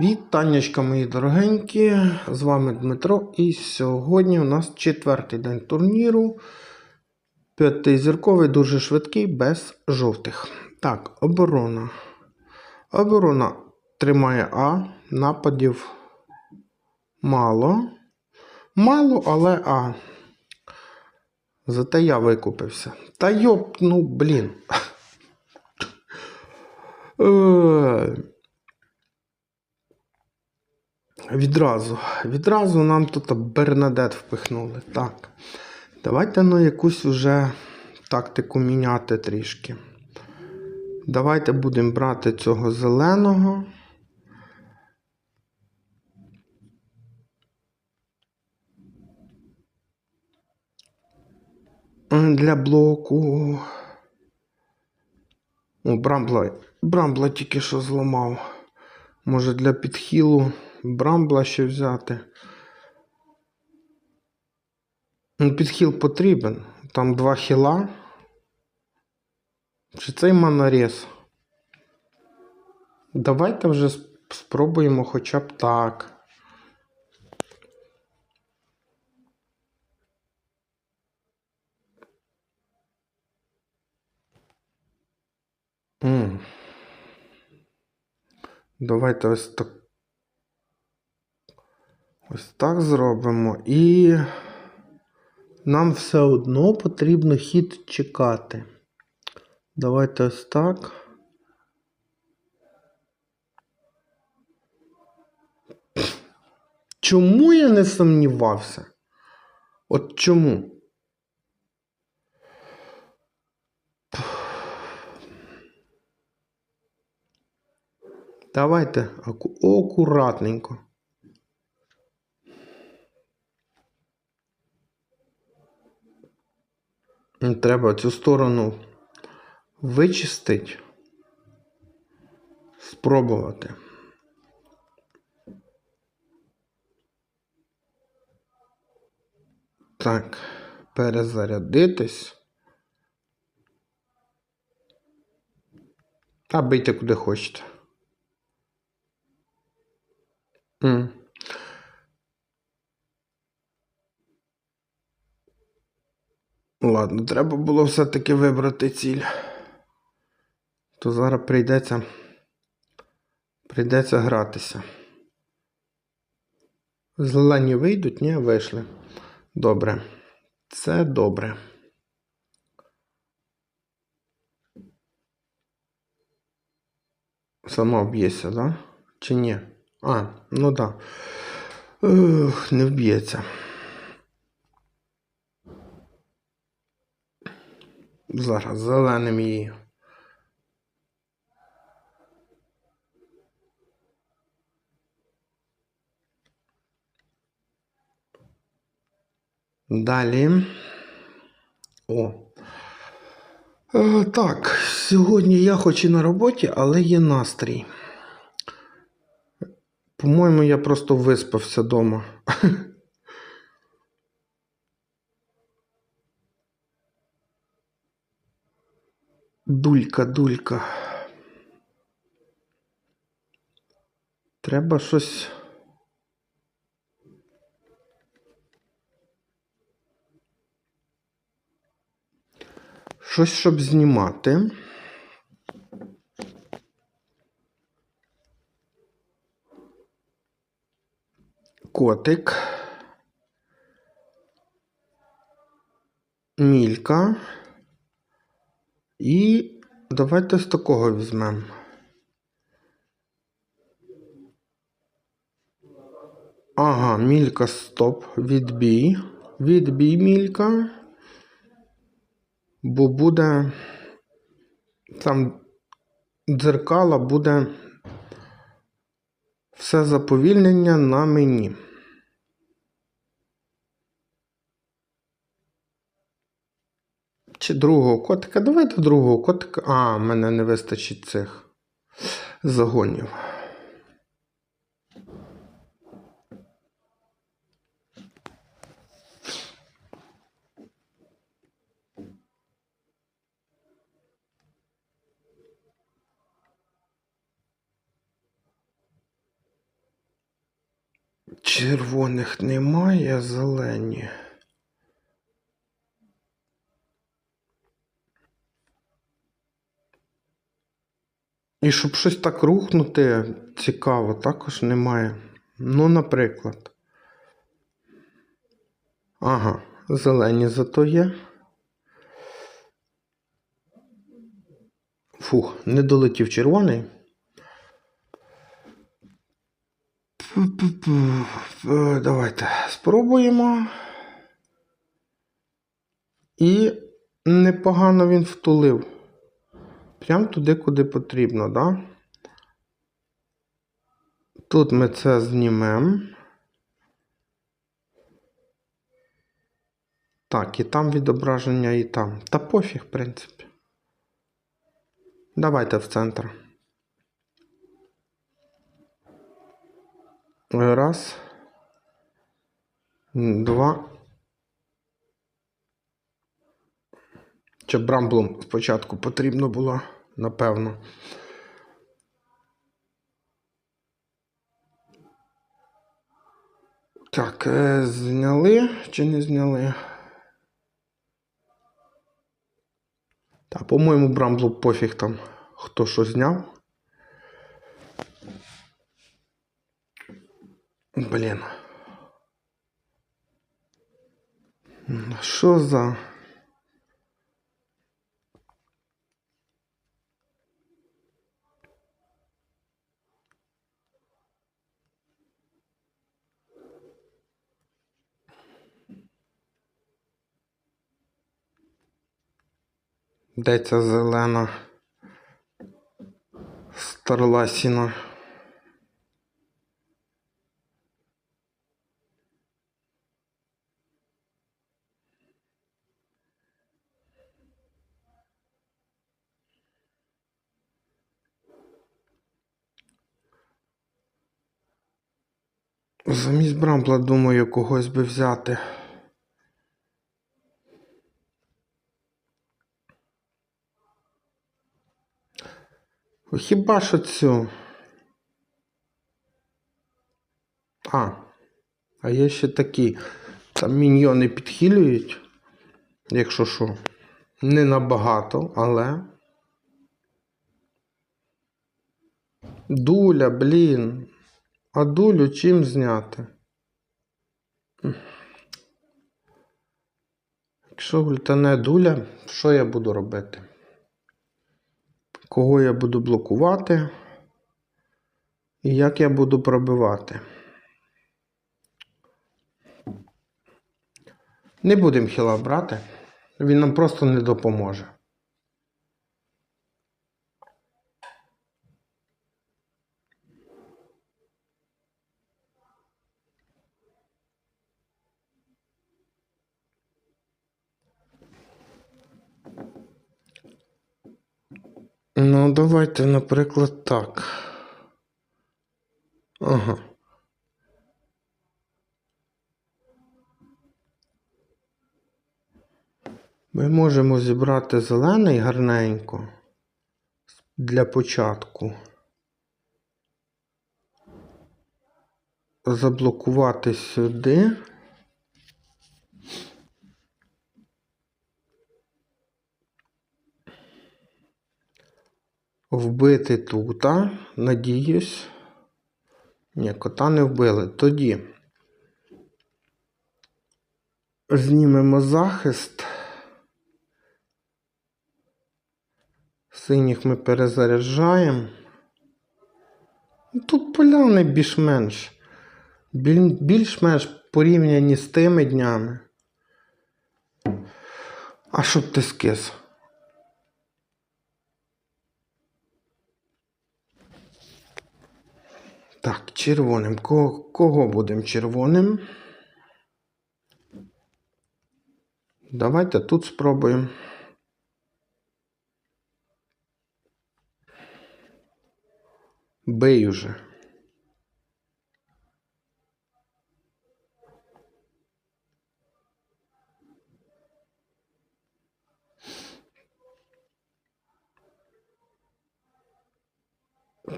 Вітаннячка, мої дорогенькі, з вами Дмитро. І сьогодні у нас четвертий день турніру. П'ятизірковий, дуже швидкий, без жовтих. Так, оборона. Оборона тримає А. Нападів мало. Мало, але А. Зате я викупився. Та йоп, ну блін. Е, Відразу. Відразу нам тут Бернадет впихнули. Так. Давайте ну якусь вже тактику міняти трішки. Давайте будемо брати цього зеленого. Для блоку. О, Брамбла. Брамбла тільки що зламав. Може для підхилу Брамбла ще взяти. Ну, Підхил потрібен. Там два хіла. Чи цей манорез? Давайте вже спробуємо хоча б так. М. Давайте ось так. Ось так зробимо. І нам все одно потрібно хід чекати. Давайте ось так. Чому я не сумнівався? От чому? Давайте аку- акуратненько. Треба цю сторону вичистити. Спробувати. Так, перезарядитись. Та бийте куди хочете. М. Ладно, треба було все-таки вибрати ціль. То зараз прийдеться. Прийдеться гратися. Зелені вийдуть, ні, вийшли. Добре. Це добре. Сама вб'ється, да? Чи ні? А, ну да. Ух, не вб'ється. Зараз зеленим її. Далі. О. Е, так, сьогодні я хоч і на роботі, але є настрій. По-моєму, я просто виспався вдома. Дулька, дулька. Треба щось. Щось, щоб знімати. Котик. Мілька. І давайте з такого візьмемо. Ага, мілька стоп. Відбій. Відбій мілька. Бо буде там дзеркала буде все заповільнення на мені. Чи другого котика? Давайте другого котика. А, мене не вистачить цих загонів. Червоних немає, зелені. І щоб щось так рухнути цікаво, також немає. Ну, наприклад. Ага, зелені зато є. Фух, не долетів червоний. Е, Давайте спробуємо. І непогано він втулив. Прям туди, куди потрібно, да? Тут ми це знімемо. Так, і там відображення, і там. Та пофіг, в принципі. Давайте в центр. Раз. Два. Чи брамблом спочатку потрібно було, напевно. Так, е, зняли чи не зняли? Та, по-моєму, брамблу пофіг там, хто що зняв. Блін. Що за. Де ця зелена старласіна? Замість брамбла, думаю, когось би взяти. О, Хіба що цю? А, а є ще такі. Там міньйони підхилюють, якщо що. Не набагато, але. Дуля, блін. А дулю чим зняти? Якщо гультане дуля, що я буду робити? Кого я буду блокувати? І як я буду пробивати? Не будемо хіла брати. Він нам просто не допоможе. Ну, давайте, наприклад, так. Ага. Ми можемо зібрати зелений гарненько для початку. Заблокувати сюди. Вбити тут, надіюсь. Ні, кота не вбили. Тоді знімемо захист. Синіх ми перезаряджаємо. Тут поляни більш-менш. Більш-менш порівняні з тими днями. А щоб ти скис? Так, червоним. Кого, кого будемо червоним? Давайте тут спробуємо. Бей уже.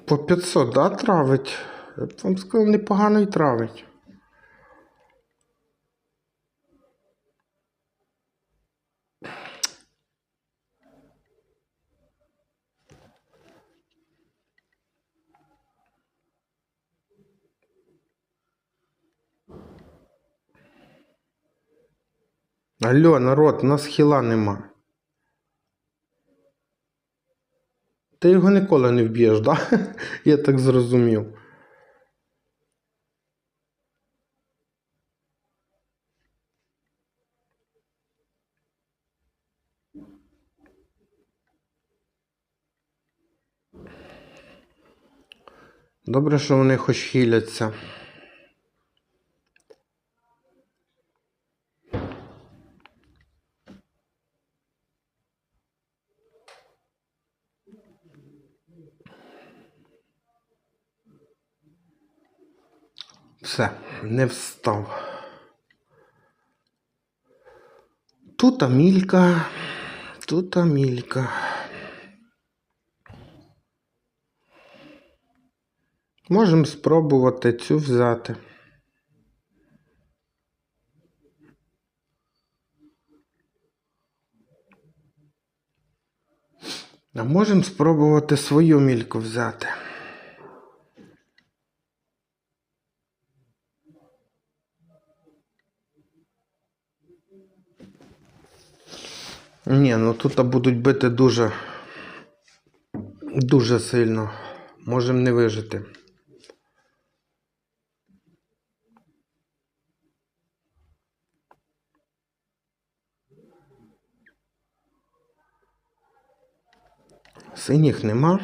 По 500, да, травить? Я б вам сказав, непогано і травить. Алло, народ, у нас хіла нема. Ти його ніколи не вб'єш, да? Я так зрозумів. Добре, що вони хоч хиляться. Все, не встав. Тут Амілька, тут Амілька. Можемо спробувати цю взяти. А можемо спробувати свою мільку взяти. Ні, ну тут будуть бити дуже, дуже сильно. Можемо не вижити. Синіх нема.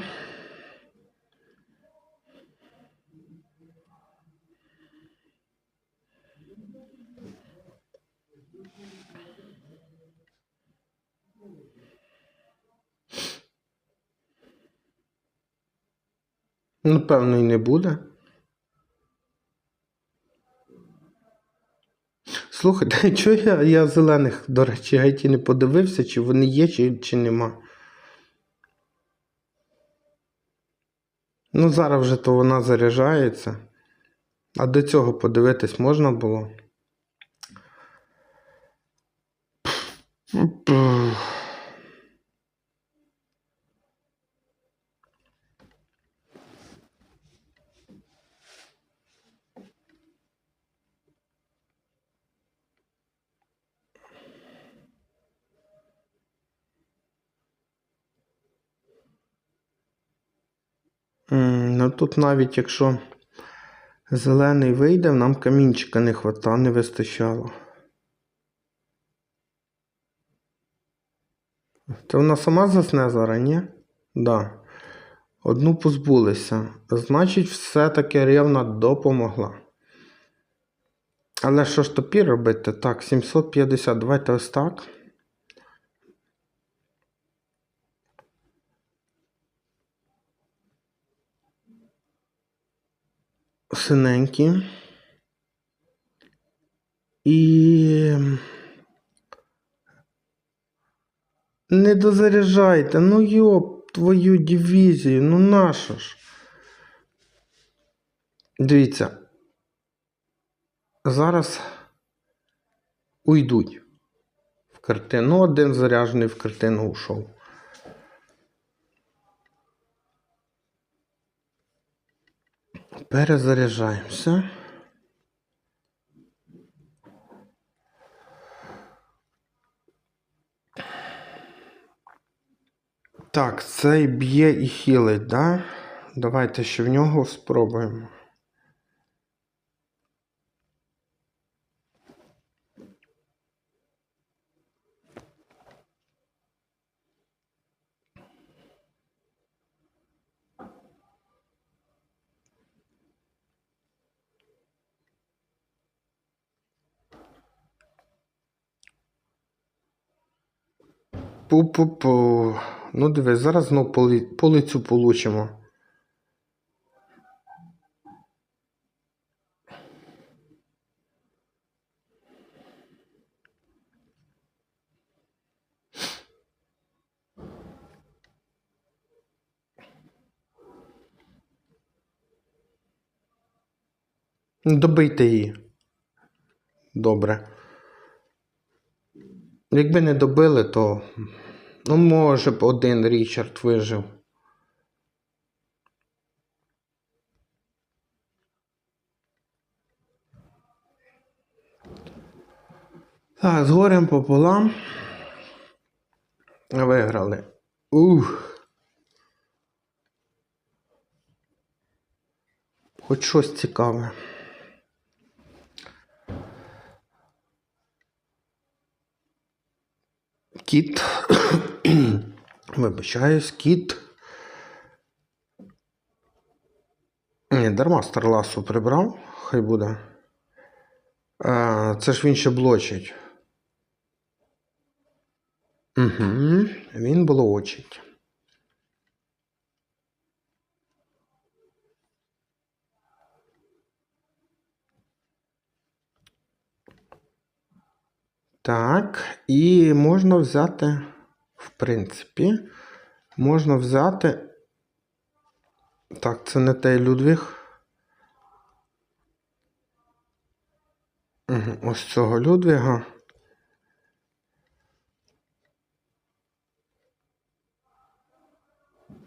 Напевно, і не буде. Слухайте, чого я, я зелених, до речі, геть і не подивився, чи вони є, чи, чи нема. Ну, зараз вже то вона заряджається. А до цього подивитись можна було. М, Ну тут навіть якщо зелений вийде, нам камінчика не хвата, не вистачало. Це вона сама засне зараз, ні? Да. Одну позбулися. Значить, все-таки рівна допомогла. Але що ж тепер робити? Так, 750. Давайте ось так. Синенькі. І не дозаряджайте, ну йоп, твою дивізію, ну нащо ж? Дивіться. Зараз уйдуть в картину. Ну, один заряджений в картину ушов. Перезаряджаємося. Так, цей б'є і хілить, да? Давайте ще в нього спробуємо. Пу-пу-пу. Ну дивись, зараз знов по, по лицю получимо. Добийте її. Добре. Якби не добили, то ну, може б один Річард вижив. Так, з горем пополам. Виграли. Ух. Хоч щось цікаве. Кіт. Вибачаюсь, кіт. Ні, дарма Старласу прибрав, хай буде. А, це ж він ще блочить. Угу, він блочить. Так, і можна взяти, в принципі, можна взяти. Так, це не той Людвіг. Ось цього Людвіга.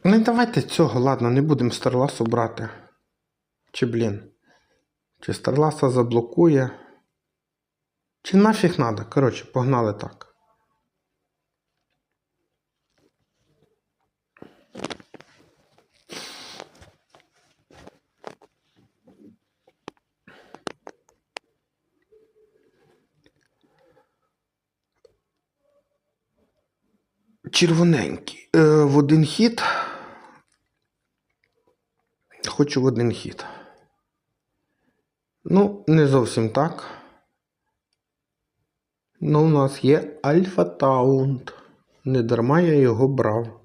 Ну, давайте цього, ладно, не будемо Старласу брати. Чи, блін. Чи Старласа заблокує. Чи нафіг надо? Коротше, погнали так. Червоненький. Е, в один хід. Хочу в один хід. Ну, не зовсім так. Ну, у нас є Альфа Таунт. Не дарма я його брав.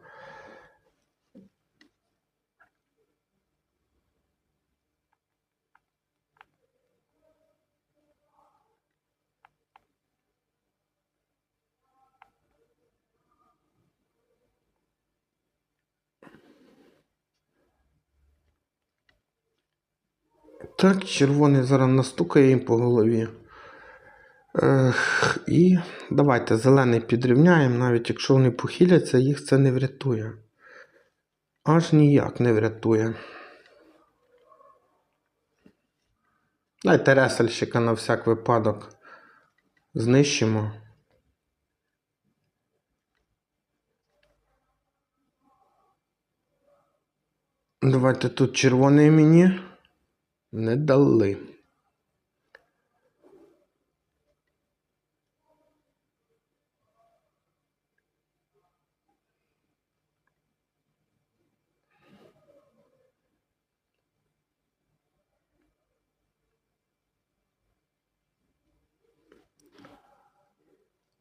Так, червоний зараз настукає їм по голові. Ех, і давайте зелений підрівняємо, навіть якщо вони похиляться, їх це не врятує. Аж ніяк не врятує. Дайте ресельщика на всяк випадок. Знищимо. Давайте тут червоний мені не дали.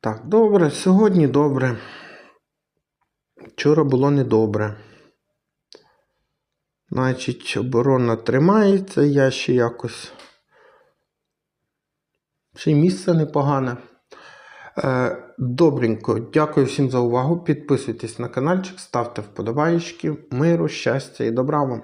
Так, добре, сьогодні добре. Вчора було недобре. Значить, оборона тримається, я ще якось. Ще й місце непогане. Е, Добренько, дякую всім за увагу. Підписуйтесь на каналчик, ставте вподобайки. Миру, щастя і добра вам.